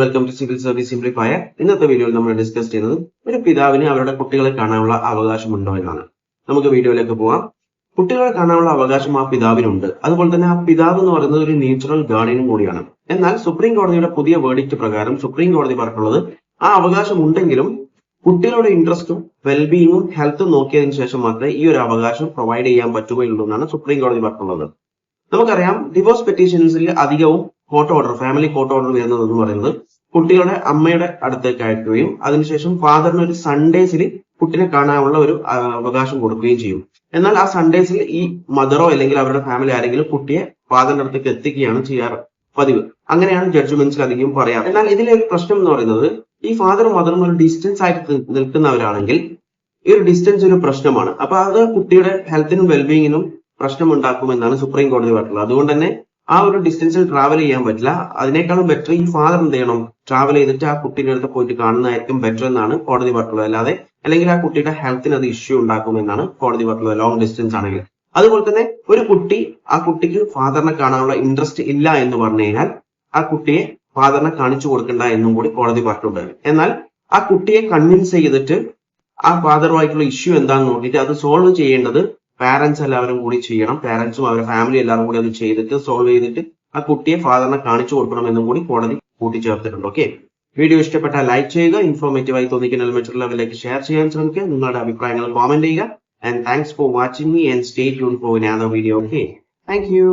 Welcome to civil service simplifier ഇന്നത്തെ വീഡിയോയിൽ നമ്മൾ ഡിസ്കസ് ചെയ്യുന്നത് ഒരു പിതാവിന് അവരുടെ കുട്ടികളെ കാണാനുള്ള അവകാശമുണ്ടോ എന്നാണ്. നമുക്ക് വീഡിയോയിലേക്ക് പോവാം. കുട്ടികളെ കാണാനുള്ള അവകാശം ആ പിതാവിനുണ്ട്. അതുപോലെ തന്നെ ആ പിതാവ് എന്ന് പറയുന്നത് ഒരു നേച്ചുറൽ ഗാർഡിയനും കൂടിയാണ്. എന്നാൽ സുപ്രീം കോടതിയുടെ പുതിയ വേർഡിക്റ്റ് പ്രകാരം സുപ്രീം കോടതി പറഞ്ഞിട്ടുള്ളത് ആ അവകാശം ഉണ്ടെങ്കിലും കുട്ടികളുടെ ഇൻട്രസ്റ്റും വെൽബീയിങ്ങും ഹെൽത്തും നോക്കിയതിനു ശേഷം മാത്രമേ ഈ ഒരു അവകാശം പ്രൊവൈഡ് ചെയ്യാൻ പറ്റുകയുള്ളൂ എന്നാണ് സുപ്രീം കോടതി പറഞ്ഞിട്ടുള്ളത്. നമുക്കറിയാം ഡിവോഴ്സ് പെറ്റീഷൻസിൽ അധികവും court order family court order വരുന്നത് എന്ന് പറയുന്നത് കുട്ടികളുടെ അമ്മയുടെ അടുത്തേക്ക് അയക്കുകയും അതിനുശേഷം ഫാദറിന് ഒരു സൺഡേസിൽ കുട്ടിനെ കാണാനുള്ള ഒരു അവകാശം കൊടുക്കുകയും ചെയ്യും. എന്നാൽ ആ സൺഡേസിൽ ഈ മദറോ അല്ലെങ്കിൽ അവരുടെ ഫാമിലി ആരെങ്കിലും കുട്ടിയെ ഫാദറിന്റെ അടുത്തേക്ക് എത്തിക്കുകയാണ് ചെയ്യാറ് പതിവ്. അങ്ങനെയാണ് ജഡ്ജ്മെന്റ്സിൽ അധികം പറയാം എന്നാൽ ഇതിലെ ഒരു പ്രശ്നം എന്ന് പറയുന്നത് ഈ ഫാദറും മദറും ഒരു ഡിസ്റ്റൻസ് ആയിട്ട് നിൽക്കുന്നവരാണെങ്കിൽ ഈ ഒരു ഡിസ്റ്റൻസ് ഒരു പ്രശ്നമാണ്. അപ്പൊ അത് കുട്ടിയുടെ ഹെൽത്തിനും വെൽബീയിങ്ങിനും പ്രശ്നമുണ്ടാക്കുമെന്നാണ് സുപ്രീം കോടതി പറഞ്ഞിട്ടുള്ളത്. അതുകൊണ്ട് തന്നെ ആ ഒരു ഡിസ്റ്റൻസിൽ ട്രാവൽ ചെയ്യാൻ പറ്റില്ല. അതിനേക്കാളും ബെറ്റർ ഈ ഫാദർ എന്ത് ചെയ്യണം? ട്രാവൽ ചെയ്തിട്ട് ആ കുട്ടീന്റെ അടുത്ത് പോയിട്ട് കാണുന്നതായിരിക്കും ബെറ്റർ എന്നാണ് കോടതി പറഞ്ഞുള്ളത് അല്ലാതെ അല്ലെങ്കിൽ ആ കുട്ടിയുടെ ഹെൽത്തിന് അത് ഇഷ്യൂ ഉണ്ടാക്കുമെന്നാണ് കോടതി പറഞ്ഞുള്ളത് ലോങ് ഡിസ്റ്റൻസ് ആണെങ്കിൽ. അതുപോലെ തന്നെ ഒരു കുട്ടി ആ കുട്ടിക്ക് ഫാദറിനെ കാണാനുള്ള ഇൻട്രസ്റ്റ് ഇല്ല എന്ന് പറഞ്ഞു കഴിഞ്ഞാൽ ആ കുട്ടിയെ ഫാദറിനെ കാണിച്ചു കൊടുക്കണ്ട എന്നും കൂടി കോടതി പറഞ്ഞിട്ടുണ്ട്. എന്നാൽ ആ കുട്ടിയെ കൺവിൻസ് ചെയ്തിട്ട് ആ ഫാദറുമായിട്ടുള്ള ഇഷ്യൂ എന്താണെന്ന് നോക്കിയിട്ട് അത് സോൾവ് ചെയ്യേണ്ടത് പാരന്റ്സ് എല്ലാവരും കൂടി ചെയ്യണം. പാരന്റ്സും അവരുടെ ഫാമിലി എല്ലാവരും കൂടി അത് ചെയ്തിട്ട് സോൾവ് ചെയ്തിട്ട് ആ കുട്ടിയെ ഫാദറിനെ കാണിച്ചു കൊടുക്കണം എന്നും കൂടി കോടതി കൂട്ടിച്ചേർത്തിട്ടുണ്ട്. ഓക്കെ വീഡിയോ ഇഷ്ടപ്പെട്ട ലൈക്ക് ചെയ്യുക. ഇൻഫോർമേറ്റീവ് ആയി തോന്നിക്കുന്ന മറ്റുള്ള ലെവലിലേക്ക് ഷെയർ ചെയ്യാൻ ശ്രമിക്കുക. നിങ്ങളുടെ അഭിപ്രായങ്ങൾ കോമെന്റ് ചെയ്യുക. And thanks for watching me and stay tune for another video okay thank you